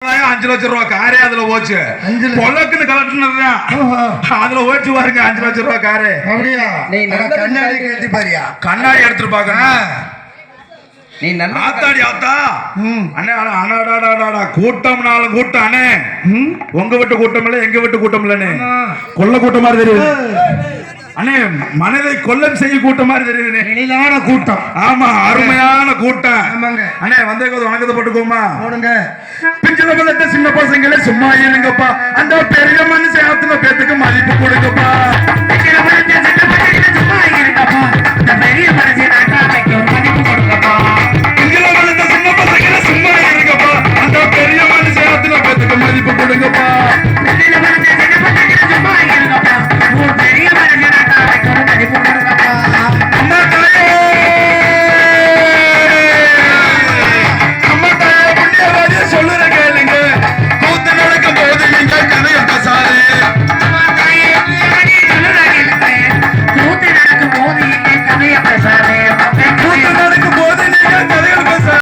அஞ்சு லட்சம் ரூபா காரே அதுல போச்சு. கலட்டுனதுதான். ஓஹோ. அதுல ஓச்சு பாருங்க அஞ்சு லட்சம் ரூபா காரு. அப்படியா? கண்ணாடி கட்டி பாரியா. கண்ணாடி எடுத்துட்டு பாக்கணும். நீ நல்ல ஆத்தாடி ஆத்தா. அண்ணே அண்ணா அண்ணாடாடாடாடா கூட்டம்னாலும் கூட்டம் அண்ணே. உங்க வீட்டு கூட்டம் இல்ல எங்க வீட்டு கூட்டம் ஆமா. கொல்ல கூட்டம் மாதிரி தெரியுது. அண்ணே மனதை கொல்லம் செய்ய கூட்டம் மாதிரி தெரியுதுண்ணே. எழிலான கூட்டம். ஆமா அருமையான கூட்டம். ஆமாங்க. அண்ணே வந்தே வணக்கத்தை போட்டுக்கோமா? போடுங்க. பிஞ்சில சின்ன பசங்களே சும்மா இருங்கப்பா. அந்த பெரிய